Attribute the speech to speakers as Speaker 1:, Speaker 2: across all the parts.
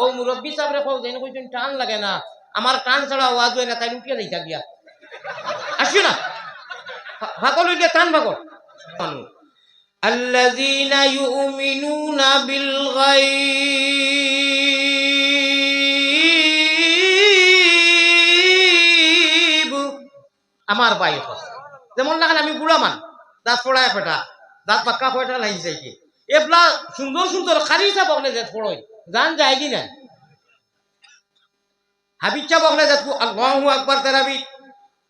Speaker 1: ও মুরব্বী সাহেব রে যেন কইছেন টান লাগে না আমার টান ছাড়া আওয়াজ হয় না তাই উঠিয়ে দিই গিয়া আসিও না ভা- ভাগল হইলে টান ভাগল الذين يؤمنون بالغيب আমার ভাই হল যেমন লাগান আমি বুড়া মান দাঁত পড়ায় ফেটা দাঁত পাক্কা ফেটা লাগি যাই কি এবলা সুন্দর সুন্দর খারি চা বকলে যে পড়ই জান যায় কি না হাবিব চা বকলে যে আল্লাহু আকবার তারাবি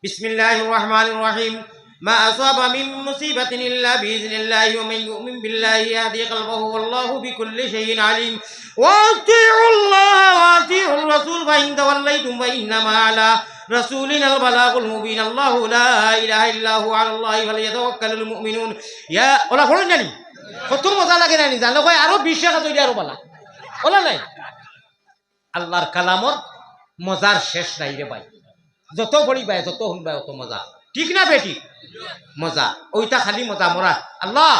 Speaker 1: বিসমিল্লাহির রহমানির রহিম ما أصاب من مصيبة إلا بإذن الله ومن يؤمن بالله يهدي قلبه والله بكل شيء عليم وأطيعوا الله وأطيعوا الرسول فإن توليتم فإنما على رسولنا البلاغ المبين الله لا إله إلا هو على الله فليتوكل المؤمنون يا ওলা ফোন জানি কত মজা লাগে জানি জানো কয় আরো বিশ টাকা তৈরি আরো বলা নাই? আল্লাহর কালামর মজার শেষ নাই রে ভাই। যত পড়ি ভাই যত শুনবাই অত মজা। ঠিক না বেটি? মজা। ওইটা খালি মজা, মরা। আল্লাহ,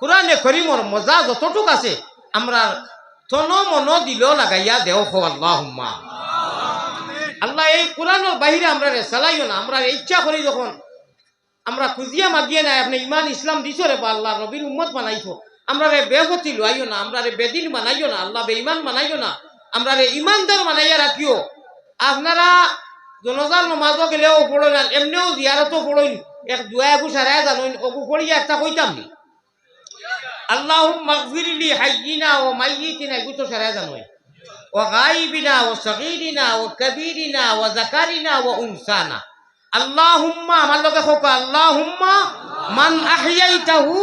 Speaker 1: কোরআনে করিমর মজা যতটুক আছে, আমরা তন মন দিল লাগাইয়া দেও হো আল্লাহ আল্লাহ, এই কোরআনের বাহিরে আমরা রে চালাইও না, আমরা ইচ্ছা করি যখন, আমরা খুঁজিয়া মাগিয়ে নাই, আপনি ইমান ইসলাম দিছো রে বা আল্লাহ, নবীর উম্মত বানাইছো। আমরা রে বেহতি লুয়াইও না, আমরা রে বেদিন বানাইও না, আল্লাহ বেঈমান বানাইও না, আমরা রে ইমানদার বানাইয়া রাখিও। আপনারা জনজার নমাজও গেলেও পড়ই না এমনিও জিয়ারতও পড়ই এক দুয়া একু সারায় জানুন অকু পড়িয়া একটা কইতাম নি। আল্লাহ মাগফিরলি হাইজিনা ও মাইয়িতিনা এগু তো সারাই জানুন ও গাইবিনা ও কবিরিনা ও জাকারিনা ও উনসানা। আল্লাহুম্মা, আমার লগে খোকা, আল্লাহুম্মা মান আহিয়াইতাহু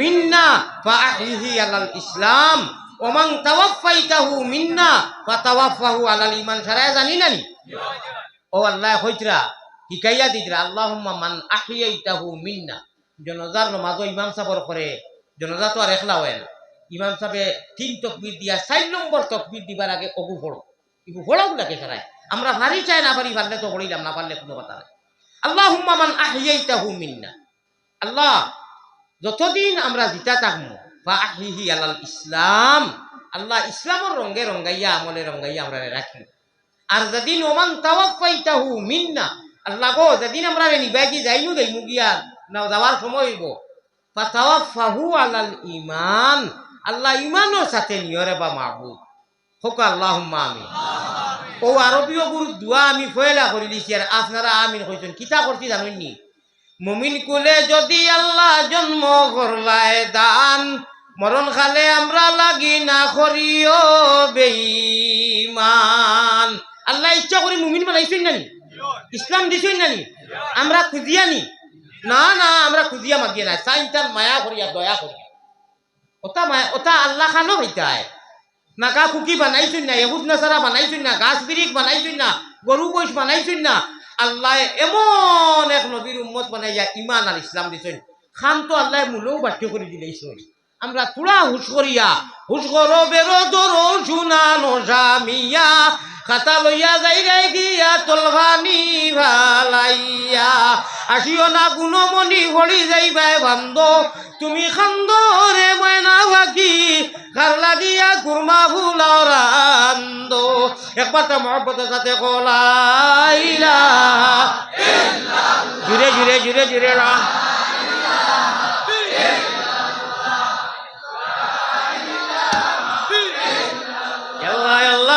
Speaker 1: মিন্না ফাহি আলাল ইসলাম। ওমাং তাওয়াফাইতাহু মিন্না ফা তাওয়াফাহু আলাল ইমান সারায় জানি নানি ও আল্লাহ হইতরা শিকাইয়া দিতরা, আল্লাহুম্মা মান আহিয়াইতাহু মিন্না। জনজার নমাজও ইমাম সাবর করে জনজা তো আর একলা হয় না। ইমাম সাহেবে তিন তকবির দিয়া, চার নম্বর তকবির দিবার আগে অগু ফড়ো ইগু ফড়াও লাগে সারায়? আমরা ভারি চাই না পারি, পারলে তো পড়িলাম, না পারলে কোনো কথা নাই। আল্লাহ হুম্মা মান আহিয়াইতাহু মিন্না। আল্লাহ যতদিন আমরা জিতা থাকব বা আহিহি আলাল ইসলাম আল্লাহ ইসলামের রঙ্গে রঙ্গাইয়া আমলে রঙ্গাইয়া আমরা রাখি আর যেদিন ওমান তাওয়াফাইতাহু মিন্না আল্লাহ গো যেদিন আমরা নিবাইকি যাইনু দেইমু গিয়া না যাওয়ার সময় হইব। ফাতাওয়াফাহু আলাল ইমান আল্লাহ ইমানের সাথে নিয়রে বা মাহবুব। হোক আল্লাহ আমি ও আরবীয় গুরু দোয়া আমি ফয়লা করে দিছি আর আপনারা আমিন কইছেন। কিতা করছি জানেননি মুমিন কুলে যদি আল্লাহ জন্ম করলায় দান, মরণ খালে আমরা লাগি না করিও বেঈমান। আল্লাহ ইচ্ছা করে মুমিন বানাইছেন নানি? ইসলাম দিছেন নানি? আমরা খুঁজিয়া নি? না না, আমরা খুঁজিয়া মাগিয়ে নাই। সাইনটার মায়া করিয়া, দয়া করিয়া। ওটা মায়া ওটা আল্লাহ খানো হইতায়। নাকা খুকি বানাইছুন না, এহুদ নাসারা বানাইছুন না, গাছ বিরিক বানাইছুন না গরু বৈশ বানাইছুন না আল্লাহ এমন এক নবীর উম্মত বানাইয়া ইমান আর ইসলাম দিছেন। খান তো আল্লাহ মূলেও বাধ্য করে দিলেইছুন আমরা তুলা হুশ করিয়া, হুশ করো বেরো দরো শুনানো জামিয়া, খাতা লইয়া যাই রে গিয়া তলভানি ভালাইয়া। আসিও না গুণমণি হরি যাইবাই বান্দ তুমি খান্দরে ময়না ভাকি কার লাগিয়া কুরমা ফুলাও রান্দ একবার তো মহব্বতের সাথে কলাইলা জুড়ে জুড়ে জুড়ে জুড়ে রা খেয়াল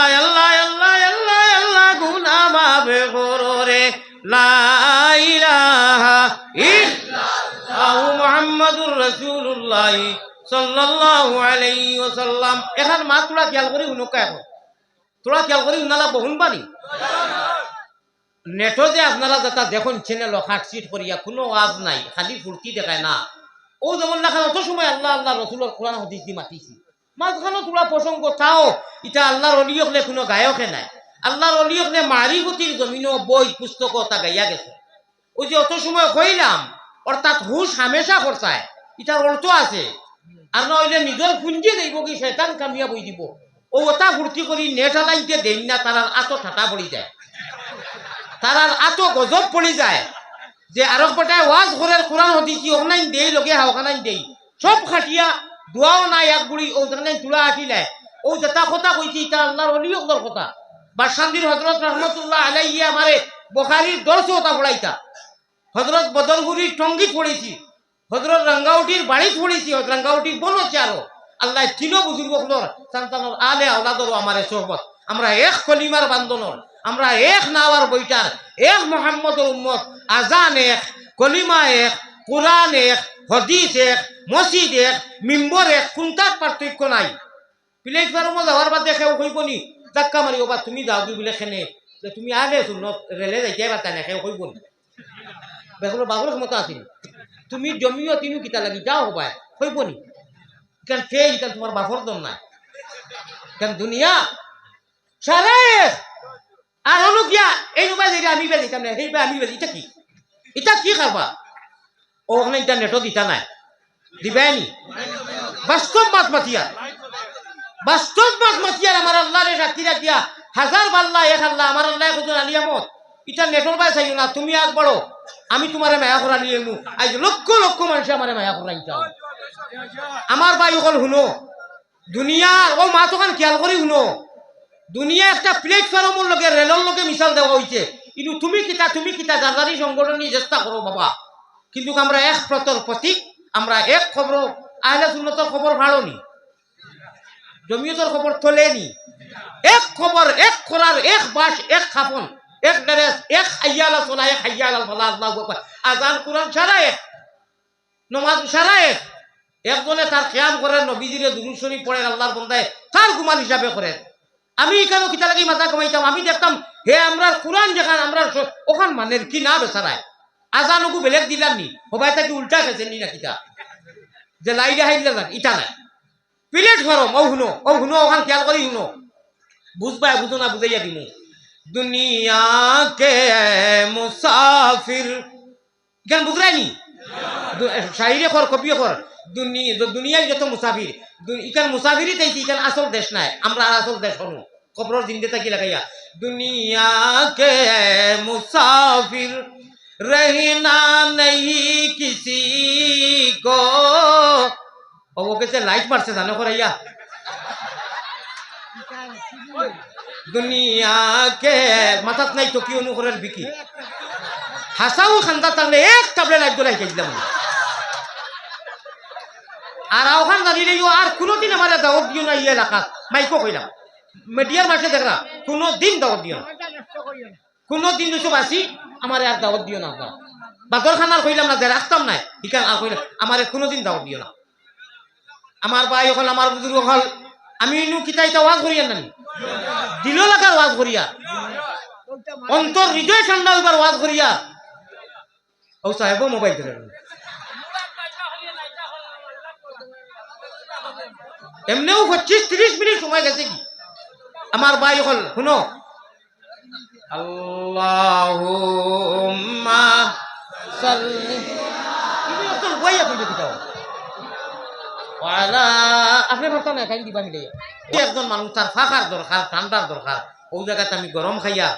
Speaker 1: কোনো আজ নাই, খালি ফুর্তি দেখায় না। ও যেমন লেখা অত সময় আল্লাহ আল্লাহ রসুলের কোরআন হদিস দি মাতিছি। মাঝখানে তোরা প্রসঙ্গ তাও ইটা আল্লাহর অলিয়কলে কোনো গায়কে নাই। আল্লাহর অলিয়কলে মারিগতির জমিনও বই পুস্তক তা গাইয়া গেছে। ওই যে অত সময় কইলাম অর্থাৎ হুশ হামেশা করতায় ইটার অর্থ আছে। আর নইলে নিজের পুঞ্জি দেব কি শয়তান কামিয়া বই দিব। ও ওটা ফুর্তি করি, নেট আলাইতে দেন না, তারার আতো ঠাটা পড়ি যায়। তারার আতো গজব পড়ি যায়। যে আরব পটায় ওয়াজ ঘরের কোরআন হদিছি অনলাইন দেই লগে হাওকানাইন দেই। সব খাটিয়া দোয়াও নাই, এক বুড়ি ওখানে তুলা আঁকিলে। ও যেটা কথা কইছি, এটা আল্লাহর অলি অকদর কথা। বাসান্দির হজরত রহমতুল্লাহ আলাইয়া আমারে বখারির দর্শ কথা পড়াইতা। হজরত বদলগুড়ির টঙ্গিত পড়েছি, হজরত রঙ্গাউটির বাড়িত পড়েছি রঙ্গাউটির বলছে আরও। আল্লাহ চিনো বুজুর্গ হলর সন্তানর আলে আওলাদর আমারে সোহবত। আমরা এক কলিমার বান্ধনর আমরা এক নাওয়ার বইটার, এক মোহাম্মদর উম্মত, আজান এক, কলিমা এক, কোরআন এক হদিস এক মসজিদ এক মিম্বর এক কোনটার পার্থক্য নাই? প্লেটফর্মও যাওয়ার বাদে খেও কইব নি, ধাক্কা মারি ওবা তুমি যাও দুই বলে খেনে। তুমি আগে শুন রেলে যাইতে পারতা না। খেও কইব বেগুলো বাবুর ক্ষমতা আছিল তুমি জমিও তিনু কিতা লাগি যাও হবাই কইব নি। কেন কে কেন তোমার বাপর দম নাই? কেন দুনিয়া? সারে আর হলো গিয়া, এই এটা আমি বেলি তামনে সেই আমি বেলি এটা কি? এটা কি খাবা? ও ওখানে ইন্টারনেটও দিতা নাই। দিবাই নি। বাস্তব মাত মাতিয়া বাস্তব মাত মাতিয়ার আমার আল্লাহ রে সাক্ষী রাখিয়া হাজার বাল্লা এক আল্লাহ আমার আল্লাহ কত আলিয়ামত এটা নেটর বাই চাইও না, তুমি আগ বড়ো আমি তোমারে মায়া করা নিয়ে এমু আজ লক্ষ লক্ষ মানুষ আমার মায়া করা চাও আমার বাই অকল শুনো। দুনিয়ার ও মা তখন খেয়াল করি শুনো। দুনিয়া একটা প্লেটফর্মের লগে রেলর লগে মিশাল দেওয়া হয়েছে কিন্তু তুমি কিতা তুমি কিতা জাজারি সংগঠন নিয়ে চেষ্টা করো বাবা। কিন্তু আমরা এক প্রতর প্রতীক, আমরা এক খবর, আহলে সুন্নতর খবর ভালো নি জমিয়তর খবর তোলে নি এক খবর, এক খরার, এক বাস এক খাপন এক ড্রেস এক হাইয়ালা সোলা এক হাইয়ালা সোলা আল্লাহ আজান কোরআন সারা এক, নমাজ সারা এক। একজনে তার খেয়াল করেন, নবীজিরে দুরুদ শরীফ পড়েন, আল্লাহর বন্দায় তার গুমান হিসাবে করেন। আমি এখানে কিতা লাগি মাথা কমাইতাম আমি দেখতাম, হে আমরা কোরআন যেখান আমরা ওখান মানের কি না বেচারায়। আজানকু বেলেগ দিলাম নি। সবাই তাকে উল্টা খেয়েছেন নি না কিতা। যে লাইলে হাইলে যান ইটা নাই। প্লেট গরম ও শুনো ও শুনো ওখান খেয়াল করি শুনো। বুঝবাই বুঝো না বুঝাইয়া দিমু। দুনিয়া কে মুসাফির কেন বুঝরাই নি শাহিরে কপিও কর দুনি- দুনিয়ায় যত মুসাফির ইখান মুসাফিরই তাইছি, ইখান আসল দেশ নাই। আমরা আর আসল দেশ হনু কবরর জিন্দে থাকি লাগাইয়া। দুনিয়া কে মুসাফির रहना नहीं किसी को ও ওকে যে লাইট মারছে জানো করাইয়া দুনিয়া কে মাথাত নাই তো কি অনুকরের বিকি হাসাও খান্দা তাহলে এক টাবলে লাইট দোলাই খেয়েছিলাম আর ওখান দাঁড়িয়ে আর কোনোদিন আমার দাওয়াত দিও না ইয়ে এলাকাত মাইকো কইলাম মিডিয়ার মাসে দেখরা কোনো দিন দাওয়াত দিও না কোনো দিন দুশো বাসি আমার আর দাওয়াত দিও না আপনার বাগর খানার কইলাম না যে রাখতাম নাই ইকান আর কইলাম, আমার কোনোদিন দাওয়াত দিও না। আমার ভাই হল, আমার বুজুর্গ হল, আমি ইনু কিতাইতা ওয়াজ করিয়া নানি। দিল লাগার ওয়াজ করিয়া। অন্তর হৃদয় ঠান্ডা হইবার ওয়াজ করিয়া। ও সাহেব মোবাইল ধরে। এমনিও পঁচিশ তিরিশ মিনিট সময় গেছে কি? আমার ভাই হল, শুনো আল্লাহুম্মা সাল্লি। তুমি অতল বইয়া কইবে কিতাও ওয়ালা আপনি ভাবতা না খাই দিবা মিলে একজন মানুষ তার ফাঁকার দরকার ঠান্ডার দরকার। ওই জায়গাতে আমি গরম খাইয়া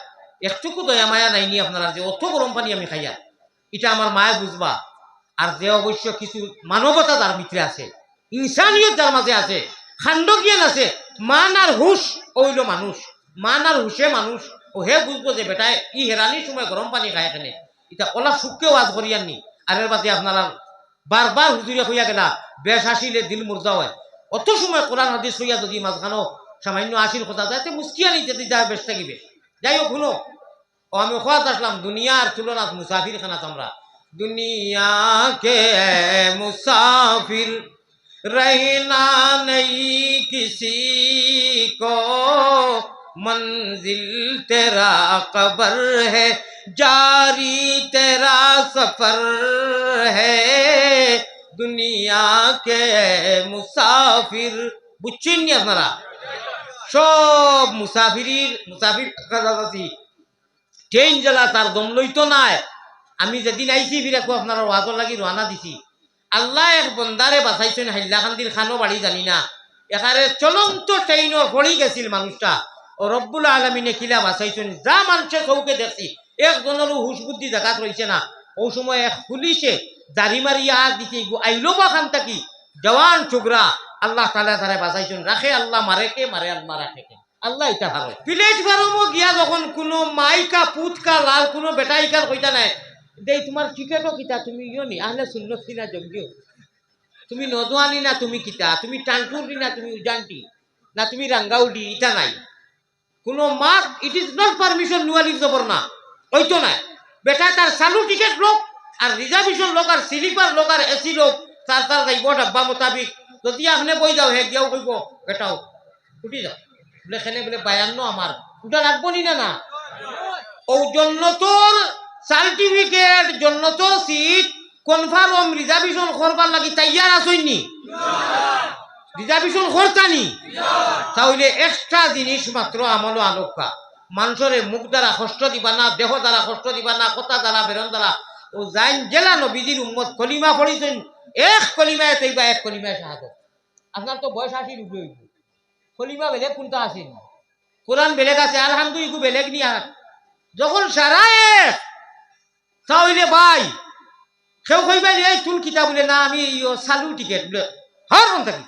Speaker 1: একটুকু দয়া মায়া নাইনি আপনারা যে অত গরম পানি আমি খাইয়া। এটা আমার মায়ে বুঝবা। আর যে অবশ্য কিছু মানবতা তার ভিতরে আছে ইনসানিয়ত যার মাঝে আছে খাণ্ড জ্ঞান আছে মান আর হুশ ওইল মানুষ। মান আর হুশে মানুষ। ও হে বুঝবো যে বেটায় ই হেরানির সময় গরম পানি খায় এখানে এটা ওলা সুখকেও আজ করিয়াননি আর এর বাদে আপনারা বারবার হুজুরে হইয়া গেলা বেশ আসিলে দিল মুর্দা হয় অত সময় কোরআন হাদিস হইয়া যদি মাঝখানো সামান্য আসির কথা যাতে মুস্কিয়া নি যেতে যা বেশ থাকিবে যাই হোক শুনো ও আমি খোয়াত আসলাম দুনিয়ার তুলনাত মুসাফির খানাত আমরা দুনিয়া কে মুসাফির रहना नहीं किसी को منزل تیرا قبر ہے جاری تیرا سفر ہے দুনিয়া কে মুসাফির বুঝছেন নি আপনারা সব মুসাফিরির মুসাফির কাছাকাছি ট্রেন জেলা তার দম লইতো নাই আমি যেদিন আইছি বিরাকু আপনার ওয়াজর লাগি রোয়ানা দিছি। আল্লাহ এক বন্দারে বাঁচাইছেন হাইল্লা খান্দির খানো বাড়ি জানি না। এখানে চলন্ত ট্রেইনর পড়ি গেছিল মানুষটা। ও রব্বুল আলমিনে কিলা বাঁচাইছেন যা মানুষে চৌকে দেখছি। একজনেরও হুশ বুদ্ধি জাগাত রয়েছে না। ও সময় এক পুলিশে দাড়ি মারিয়া হাত দিতে আইলো বা খান থাকি জওয়ান ছোকরা আল্লাহ তালা তারা বাঁচাইছেন। রাখে আল্লাহ মারে কে? মারে আল্লাহ রাখে কে? আল্লাহ এটা ভালো। প্লেট ফার্মও গিয়া যখন কোনো মাইকা, পুতকা, লাল কোনো বেটাইকার কইতা নাই, দেই, তোমার টিকেটও কিতা? তুমি ইয়ে নি? আহলে শূন্য কিনা যোগ্য তুমি নদোয়ানি না, তুমি কিতা? তুমি টানটুরি না তুমি উজানটি না, তুমি রাঙ্গাউডি ইটা নাই। কোনো mark it is not permission নুয়ালির জবর না। ওইতো নাই। বেটা, তার চালু টিকেট লোক আর রিজার্ভেশন লোক আর স্লিপার লোক আর এসি লোক, তার তার যাইব ডাব্বা মোতাবিক। যদি আপনি বই যাও হে গিয়াও কইব, বেটাও, উঠি যাও। বলে, খেলে, বলে, বায়ান্ন আমার। উঠা রাখব নি না না? ও জন্নতর সার্টিফিকেট জন্নতর সিট কনফার্ম রিজার্ভেশন করবার লাগি তাইয়ার আসইনি রিজার্ভেশন করতানি তাহলে এক্সট্রা জিনিস মাত্র আমল আলোকা মানুষরে মুখ দ্বারা কষ্ট দিবা না, দেহ দ্বারা কষ্ট দিবা না, কথা দ্বারা, বেরন দ্বারা। ও যাইন জেলা নবীজির উম্মত কলিমা পড়িছেন, এক কলিমায় তৈবা, এক কলিমায় সাহায্য আপনার তো বয়স আশির উপরে কলিমা বেলেগ, কোনটা আসেন কোরআন বেলেগ আছে আলহামদুল ইগু বেলেগ নি আস যখন সারা এক তাহলে ভাই, কেউ কইবা, এই তুল কিতা বলে? না, আমি সালু টিকেট বলে হর কোন থাকি?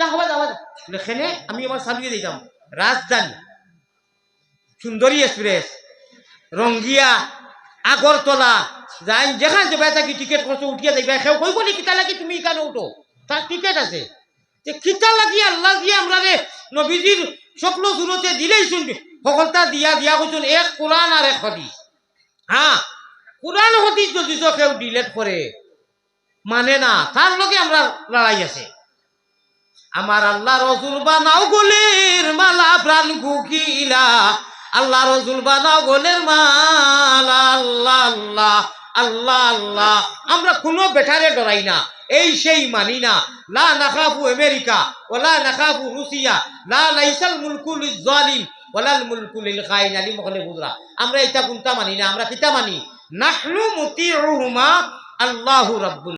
Speaker 1: দেখাবা দেখাবা বলে খেনে আমি আমার সালুয়ে দিতাম। রাজধানী, সুন্দরী এক্সপ্রেস, রঙ্গিয়া, আগরতলা। যাই যেখান যাবে থাকি টিকেট করছ উঠিয়া যাইবা সেও কইব নি, কিতা লাগি তুমি এখানে উঠো? তার টিকেট আছে। যে কিতা লাগি, আল্লাহ দিয়ে আমরা রে, নবীজির সকল সুরতে দিলেই শুনবে। সকলটা দিয়া দিয়া কইছুন এক কোরআন আর এক হদিস। হ্যাঁ কোরআন হদিস যদি কেউ ডিলেট করে মানে না, তার লগে আমরা লড়াই আছে। আমার আল্লাহ রসুল বানাও গোলের মালা প্রাণ কুকিলা আল্লাহ রসুল বানাও গোলের মালা, আল্লাহ আল্লাহ আল্লাহ আল্লাহ। আমরা কোনো বেটারে ডরাই না, এই সেই মানি না। লা নাখাফু আমেরিকা ওলা নাখাফু রুসিয়া, লা লাইসাল মুলকুল জালিম ওলাল মুলকুল খাইন আলী মখলে বুজরা। আমরা এটা কোনটা মানি না, আমরা কিতা মানি? নাহনু মুতিউহুমা আল্লাহু রাব্বুল